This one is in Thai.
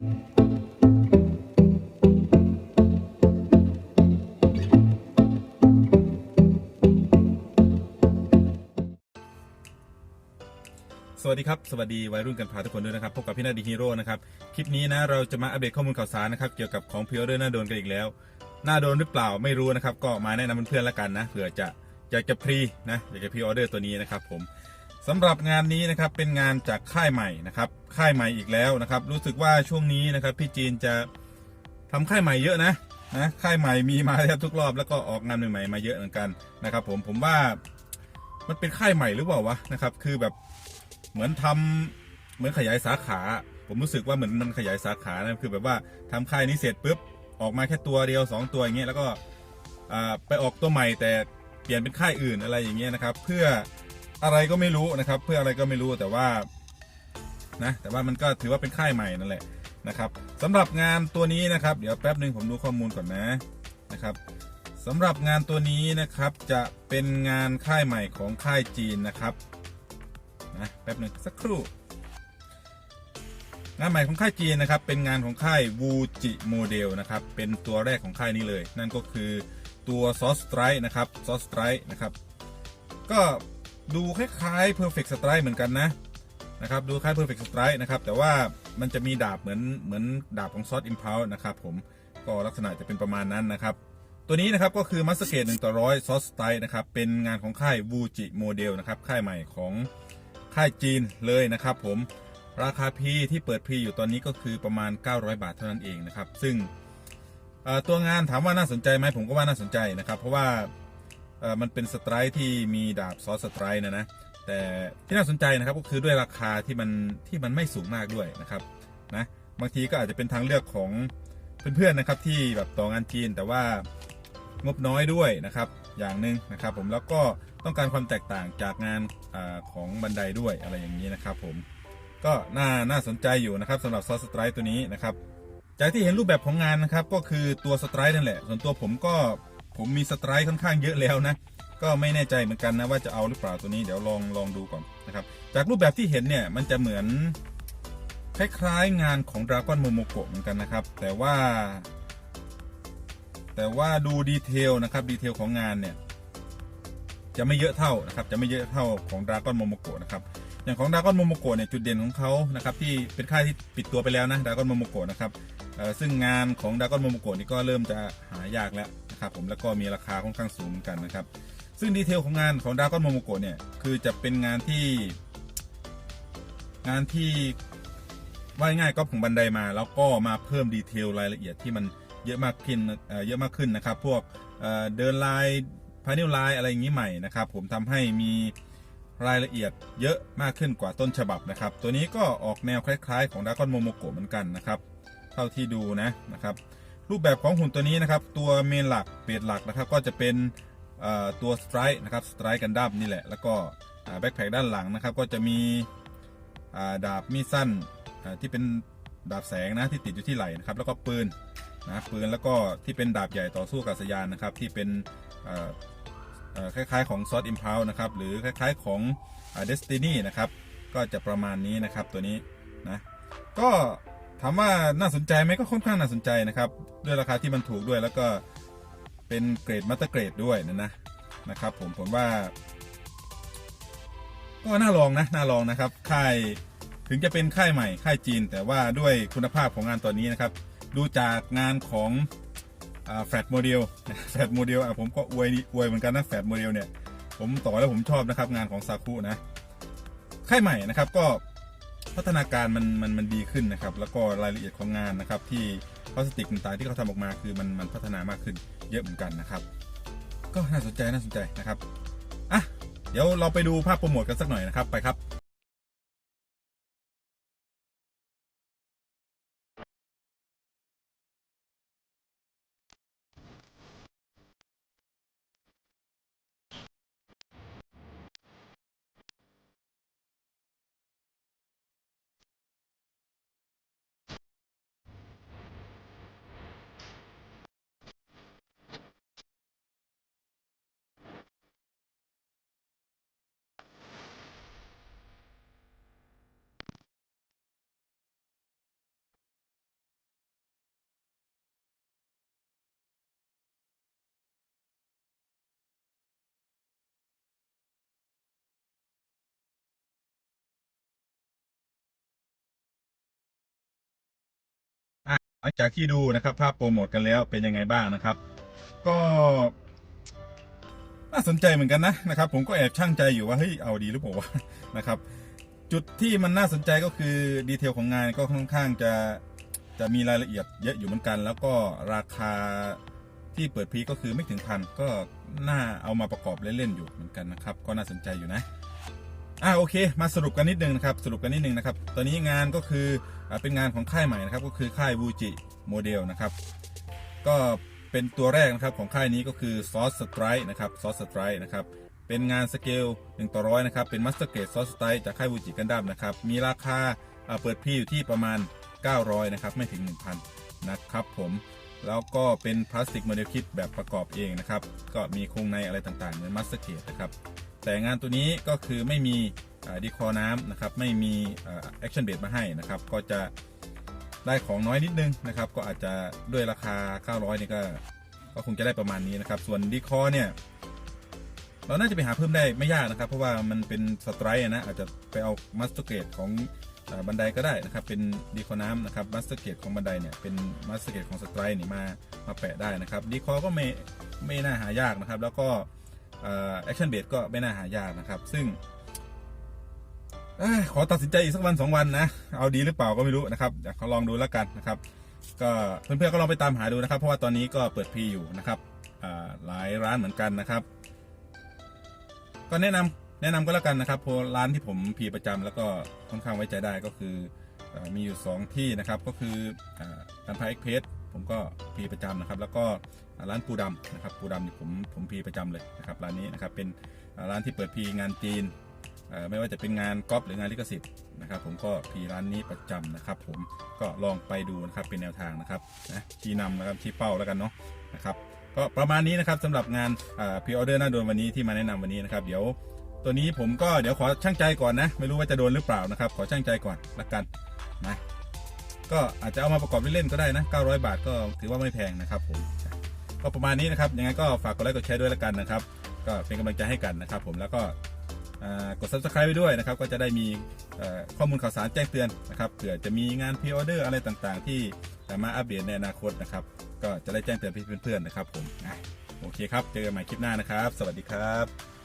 สวัสดีครับ สวัสดีวัยรุ่นกันพาทุกคนด้วยนะครับพบกับพี่นาดีฮีโร่นะครับ คลิปนี้นะเราจะมาอัปเดตข้อมูลข่าวสารนะครับ เกี่ยวกับของพิออเดอร์หน้าโดนกันอีกแล้ว หน้าโดนหรือเปล่าไม่รู้นะครับ ก็มาแนะนำเพื่อนๆแล้วกันนะเผื่อจะอยากจะพรีนะอยากจะพรีออเดอร์ตัวนี้นะครับผม สำหรับงานนี้นะครับเป็นงานจากค่ายใหม่นะครับ ค่ายใหม่อีกแล้วนะครับ รู้สึกว่าช่วงนี้นะครับพี่จีนจะทำค่ายใหม่เยอะนะนะค่ายใหม่มีมาแทบทุกรอบแล้วก็ออกงานใหม่ๆมาเยอะเหมือนกันนะครับ ผมผมว่ามันเป็นค่ายใหม่หรือเปล่าวะนะครับ คือแบบเหมือนทำเหมือนขยายสาขา ผมรู้สึกว่าเหมือนมันขยายสาขานะคือแบบว่าทำค่ายนี้เสร็จปุ๊บออกมาแค่ตัวเดียวสองตัวอย่างเงี้ยแล้วก็อ่าไปออกตัวใหม่แต่เปลี่ยนเป็นค่ายอื่นอะไรอย่างเงี้ยนะครับ เพื่อ อะไรก็ไม่รู้นะครับ เพื่ออะไรก็ไม่รู้แต่ว่านะแต่ว่ามันก็ถือว่าเป็นค่ายใหม่นั่นแหละนะครับสำหรับงานตัวนี้นะครับ เดี๋ยวแป๊บหนึ่งผมดูข้อมูลก่อนนะนะครับสำหรับงานตัวนี้นะครับจะเป็นงานค่ายใหม่ของค่ายจีนนะครับนะแป๊บหนึ่งสักครู่ งานใหม่ของค่ายจีนนะครับ เป็นงานของค่ายวูจิโมเดลนะครับ เป็นตัวแรกของค่ายนี้เลย นั่นก็คือตัวซอสไตร์นะครับซอสไตร์นะครับ ก็ ดูคล้ายๆ Perfect Strike เหมือนกันนะนะครับดูคล้าย Perfect Strike นะครับแต่ว่ามันจะมีดาบเหมือนเหมือนดาบของซอสอิมพาวนะครับผมก็ลักษณะจะเป็นประมาณนั้นนะครับ ตัวนี้นะครับก็คือมัสเกตหนึ่งต่อร้อยซอสไตรนะครับเป็นงานของค่ายวูจิโมเดลนะครับค่ายใหม่ของค่ายจีนเลยนะครับผมราคาพีที่เปิดพีอยู่ตอนนี้ก็คือประมาณ 900 บาทเท่านั้นเองนะครับ ซึ่งตัวงานถามว่าน่าสนใจไหมผมก็ว่าน่าสนใจนะครับ เพราะว่า มันเป็นสไตร์ที่มีดาบซอสสไตร์นะนะแต่ที่น่าสนใจนะครับก็คือด้วยราคาที่มันที่มันไม่สูงมากด้วยนะครับนะบางทีก็อาจจะเป็นทางเลือกของเพื่อนๆนะครับที่แบบต่องานจีนแต่ว่างบน้อยด้วยนะครับอย่างหนึ่งนะครับผมแล้วก็ต้องการความแตกต่างจากงานอของบันไดด้วยอะไรอย่างนี้นะครับผมก็น่าน่าสนใจอยู่นะครับสำหรับซอสสไตร์ตัวนี้นะครับจากที่เห็นรูปแบบของงานนะครับก็คือตัวสไตร์นั่นแหละส่วนตัวผมก็ ผมมีสไตร์ค่อนข้างเยอะแล้วนะ ก็ไม่แน่ใจเหมือนกันนะว่าจะเอาหรือเปล่าตัวนี้เดี๋ยวลองลองดูก่อนนะครับ จากรูปแบบที่เห็นเนี่ยมันจะเหมือนคล้ายๆงานของดราก้อนโมโมโกะเหมือนกันนะครับ แต่ว่า แต่ว่าดูดีเทลนะครับดีเทลของงานเนี่ยจะไม่เยอะเท่านะครับจะไม่เยอะเท่าของดราก้อนโมโมโกะนะครับอย่างของดราก้อนโมโมโกะเนี่ยจุดเด่นของเขานะครับที่เป็นค่ายที่ปิดตัวไปแล้วนะดราก้อนโมโมโกะนะครับซึ่งงานของดราก้อนโมโมโกะนี่ก็เริ่มจะหายากแล้ว นะครับผมแล้วก็มีราคาค่อนข้างสูงเหมือนกันนะครับ ซึ่งดีเทลของงานของดราก้อนโมโมโกะเนี่ยคือจะเป็นงานที่ งานที่ว่าง่ายก็ผงบันไดมา แล้วก็มาเพิ่มดีเทลรายละเอียดที่มันเยอะมากขึ้นเยอะมากขึ้นนะครับ พวกเดินลายพานิลลายอะไรอย่างนี้ใหม่นะครับ ผมทำให้มีรายละเอียดเยอะมากขึ้นกว่าต้นฉบับนะครับ ตัวนี้ก็ออกแนวคล้าย ๆ ของดราก้อนโมโมโกะเหมือนกันนะครับ เท่าที่ดูนะนะครับ รูปแบบของหุ่นตัวนี้นะครับตัวเมนหลักเบสหลักนะครับก็จะเป็นตัวสไตร์นะครับสไตร์กันดั้มนี่แหละแล้วก็แบ็คแพคด้านหลังนะครับก็จะมีดาบมีดสั้นที่เป็นดาบแสงนะที่ติดอยู่ที่ไหล่นะครับแล้วก็ปืนนะปืนแล้วก็ที่เป็นดาบใหญ่ต่อสู้กับสยานนะครับที่เป็นคล้ายๆของซอสอิมพาวนะครับหรือคล้ายๆของเดสตินีนะครับก็จะประมาณนี้นะครับตัวนี้นะก็ ถามว่าน่าสนใจไหมก็ค่อนข้างน่าสนใจนะครับ ด้วยราคาที่มันถูกด้วยแล้วก็เป็นเกรดมาสเตอร์เกรดด้วยนะนะนะครับผมผมว่า ก็น่าลองนะน่าลองนะครับ ค่ายถึงจะเป็นค่ายใหม่ค่ายจีน แต่ว่าด้วยคุณภาพของงานตัวนี้นะครับดูจากงานของแฟลตโมเดลแฟลตโมเดลผมก็อวยอวยเหมือนกันนะแฟลตโมเดลเนี่ย ผมต่อแล้วผมชอบนะครับงานของซากุนะค่ายใหม่นะครับก็ พัฒนาการมันมันมันดีขึ้นนะครับ แล้วก็รายละเอียดของงานนะครับ ที่พลาสติกต่างๆที่เขาทำออกมาคือมันมันพัฒนามากขึ้นเยอะเหมือนกันนะครับ ก็น่าสนใจน่าสนใจนะครับอะเดี๋ยวเราไปดูภาพโปรโมทกันสักหน่อยนะครับไปครับ หลังจากที่ดูนะครับภาพโปรโมทกันแล้วเป็นยังไงบ้างนะครับ ก็น่าสนใจเหมือนกันนะนะครับ ผมก็แอบช่างใจอยู่ว่าเฮ้ยเอาดีหรือเปล่าวะนะครับ จุดที่มันน่าสนใจก็คือดีเทลของงานก็ค่อนข้างจะจะมีรายละเอียดเยอะอยู่เหมือนกัน แล้วก็ราคาที่เปิดพีก็คือไม่ถึงพันก็น่าเอามาประกอบเล่นๆอยู่เหมือนกันนะครับ ก็น่าสนใจอยู่นะ อ่าโอเค มาสรุปกันนิดนึงนะครับสรุปกันนิดนึงนะครับตอนนี้งานก็คืออเป็นงานของค่ายใหม่นะครับก็คือค่ายบูจิโมเดลนะครับก็เป็นตัวแรกนะครับของค่ายนี้ก็คือ Source Strike นะครับ Source Strike นะครับเป็นงานสเกล1ต่อร้อยนะครับเป็น Master Grade Source Strike จากค่ายบูจิกันดั้มนะครับมีราคาเปิดพรีอยู่ที่ประมาณ 900นะครับไม่ถึง 1,000นะครับผมแล้วก็เป็นพลาสติกโมเดลคิดแบบประกอบเองนะครับก็มีโครงในอะไรต่างๆเหมือน Master Grade นะครับ แต่งานตัวนี้ก็คือไม่มีดีคอน้ำนะครับไม่มีแอคชั่นเบดมาให้นะครับก็จะได้ของน้อยนิดนึงนะครับก็อาจจะด้วยราคา 900นี่ก็ก็คงจะได้ประมาณนี้นะครับ ส่วนดีคอเนี่ยเราน่าจะไปหาเพิ่มได้ไม่ยากนะครับ เพราะว่ามันเป็นสไตร์นะอาจจะไปเอามาสเตอร์เกรดของบันไดก็ได้นะครับ เป็นดีคอน้ำนะครับมาสเตอร์เกรดของบันไดเนี่ยเป็นมาสเตอร์เกรดของสไตร์นี่มามาแปะได้นะครับดีคอก็ไม่ไม่น่าหายากนะครับ แล้วก็ แอคชั่นเบสก็ไม่น่าหายากนะครับ ซึ่งอขอตัดสินใจอีกสักวันสองวันนะ เอาดีหรือเปล่าก็ไม่รู้นะครับเดี๋ยวเขาลองดูแล้วกันนะครับ ก็เพื่อนๆก็ลองไปตามหาดูนะครับ เพราะว่าตอนนี้ก็เปิดพีอยู่นะครับหลายร้านเหมือนกันนะครับ ก็แนะนำแนะนำก็แล้วกันนะครับเพราะร้านที่ผมพีประจำแล้วก็ค่อนข้างไว้ใจได้ก็คืออมีอยู่ 2 ที่นะครับก็คืออ่าการพาเอ็กเพส ผมก็พีประจำนะครับ แล้วก็ร้านปูดำนะครับปูดำเนี่ผมผมพีประจำเลยนะครับร้านนี้นะครับเป็นร้านที่เปิดพีงานจีนไม่ว่าจะเป็นงานก๊อปหรืองานลิขสิทธิ์นะครับผมก็พีร้านนี้ประจำนะครับ ผมก็ลองไปดูนะครับเป็นแนวทางนะครับนะชี้นำนะครับชี้เป้าแล้วกันเนาะนะครับก็ประมาณนี้นะครับสำหรับงานพีออเดอร์หน้าโดนวันนี้ที่มาแนะนำวันนี้นะครับ เดี๋ยวตัวนี้ผมก็เดี๋ยวขอช่างใจก่อนนะ ไม่รู้ว่าจะโดนหรือเปล่านะครับ ขอช่างใจก่อนละกันนะ ก็อาจจะเอามาประกอบเล่นๆก็ได้นะ 900 บาทก็ถือว่าไม่แพงนะครับผมก็ประมาณนี้นะครับยังไงก็ฝากกดไลค์กดแชร์ด้วยละกันนะครับ ก็เป็นกำลังใจให้กันนะครับผมแล้วก็กด subscribe ไปด้วยนะครับ ก็จะได้มีข้อมูลข่าวสารแจ้งเตือนนะครับเผื่อจะมีงานพรีออเดอร์อะไรต่างๆ ที่จะมาอัปเดตในอนาคตนะครับ ก็จะได้แจ้งเตือนเพื่อนๆนะครับผมโอเคครับ เจอกันใหม่คลิปหน้านะครับ สวัสดีครับ